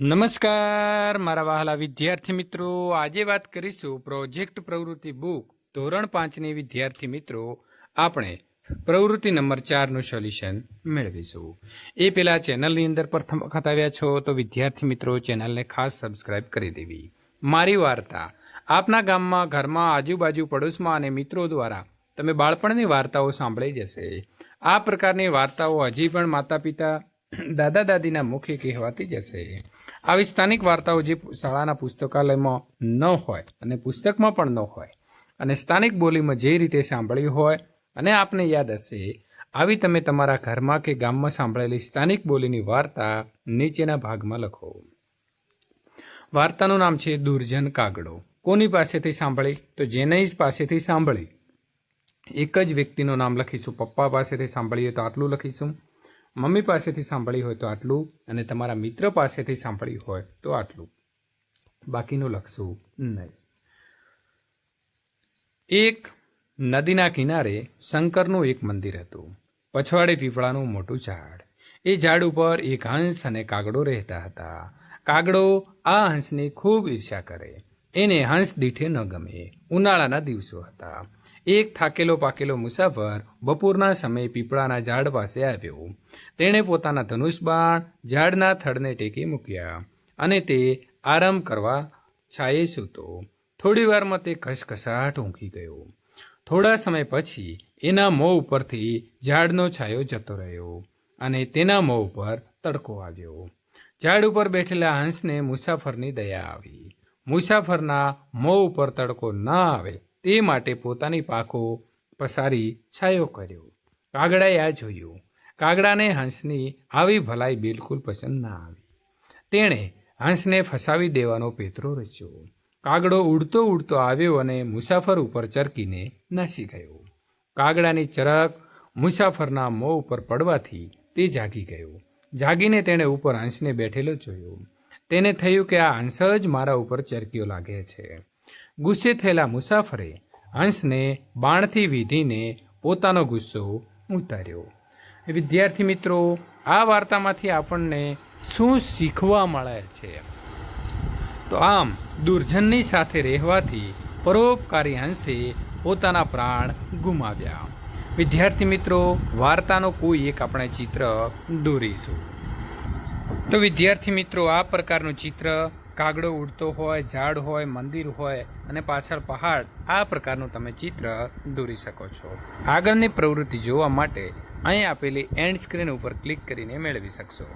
નમસ્કાર, મારા વહાલા વિદ્યાર્થી મિત્રો. આજે વાત કરીશું પ્રોજેક્ટ પ્રવૃત્તિ બુક ધોરણ પાંચની. વિદ્યાર્થી મિત્રો, આપણે પ્રવૃત્તિ નંબર ચારનું સોલ્યુશન મેળવીશું. એ પહેલાં ચેનલની અંદર પ્રથમ વખત આવ્યા છો તો વિદ્યાર્થી મિત્રો, ચેનલને ખાસ સબસ્ક્રાઇબ કરી દેવી. મારી વાર્તા. આપના ગામમાં, ઘરમાં, આજુબાજુ, પડોશમાં અને મિત્રો દ્વારા તમે બાળપણની વાર્તાઓ સાંભળી જશે. આ પ્રકારની વાર્તાઓ હજી પણ માતા પિતા દાદા દાદીના મુખે કહેવાતી જશે. આવી સ્થાનિક વાર્તાઓ જે શાળાના પુસ્તકાલયમાં ન હોય અને પુસ્તકમાં પણ ન હોય અને સ્થાનિક બોલીમાં જે રીતે સાંભળી હોય અને આપને યાદ હશે, આવી તમે તમારા ઘરમાં કે ગામમાં સાંભળેલી સ્થાનિક બોલીની વાર્તા નીચેના ભાગમાં લખો. વાર્તાનું નામ છે દુર્જન કાગડો. કોની પાસેથી સાંભળી? તો જેનૈસ પાસેથી સાંભળી. એક જ વ્યક્તિનું નામ લખીશું. પપ્પા પાસેથી સાંભળીએ તો આટલું લખીશું. મમ્મી પાસેથી સાંભળી હોય તો આટલું અને તમારા મિત્ર પાસેથી સાંભળી હોય તો આટલું. બાકીનું લખશું નહીં. એક નદીના કિનારે શંકરનું એક મંદિર હતું. પછવાડે પીપળાનું મોટું ઝાડ. એ ઝાડ ઉપર એક હંસ અને કાગડો રહેતા હતા. કાગડો આ હંસની ખૂબ ઈર્ષા કરે. એને હંસ દીઠે ન ગમે. ઉનાળાના દિવસો હતા. એક થાકેલો પાકેલો મુસાફર બપોરના સમયે પીપળાના ઝાડ પાસે આવ્યો. તેણે પોતાના ધનુષ બાણ ઝાડના થડને ટેકે મૂક્યા અને તે આરામ કરવા છાયે સૂતો. થોડી વારમાં તે ઘસઘસાટ ઊંઘી ગયો. થોડા સમય પછી એના મોં ઉપરથી ઝાડનો છાયો જતો રહ્યો અને તેના મોં ઉપર તડકો આવ્યો. ઝાડ ઉપર બેઠેલા હંસને મુસાફરની દયા આવી. મુસાફરના મોં ઉપર તડકો ન આવે તે માટે પોતાની પાખો પસારી છાયો કર્યો. કાગડાએ આ જોયું. કાગડાને હંસની આવી ભલાઈ બિલકુલ પસંદ ના આવી. તેણે હંસને ફસાવી દેવાનો પેતરો રચ્યો. કાગડો ઉડતો ઉડતો આવ્યો અને મુસાફર ઉપર ચરકીને નાસી ગયો. કાગડાની ચરક મુસાફરના મોં ઉપર પડવાથી તે જાગી ગયો. જાગીને તેણે ઉપર હંસને બેઠેલો જોયો. તેને થયું કે આ હંસ જ મારા ઉપર ચરકીઓ લાગે છે. ગુસ્સે થયેલા મુસાફરે હંસને બાણથી વીધીને પોતાનો ગુસ્સો ઉતાર્યો. વિદ્યાર્થી મિત્રો, આ વાર્તામાંથી આપણને શું શીખવા મળે છે? તો આમ, દુર્જનની સાથે રહેવાથી પરોપકારી હંસે પોતાના પ્રાણ ગુમાવ્યા. વિદ્યાર્થી મિત્રો, વાર્તાનો કોઈ એક આપણે ચિત્ર દોરીશું. તો વિદ્યાર્થી મિત્રો, આ પ્રકારનું ચિત્ર કાગડો ઉડતો હોય, ઝાડ હોય, મંદિર હોય અને પાછળ પહાડ, આ પ્રકારનું તમે ચિત્ર દોરી શકો છો. આગળની પ્રવૃત્તિ જોવા માટે અહીં આપેલી એન્ડ સ્ક્રીન ઉપર ક્લિક કરીને મેળવી શકશો.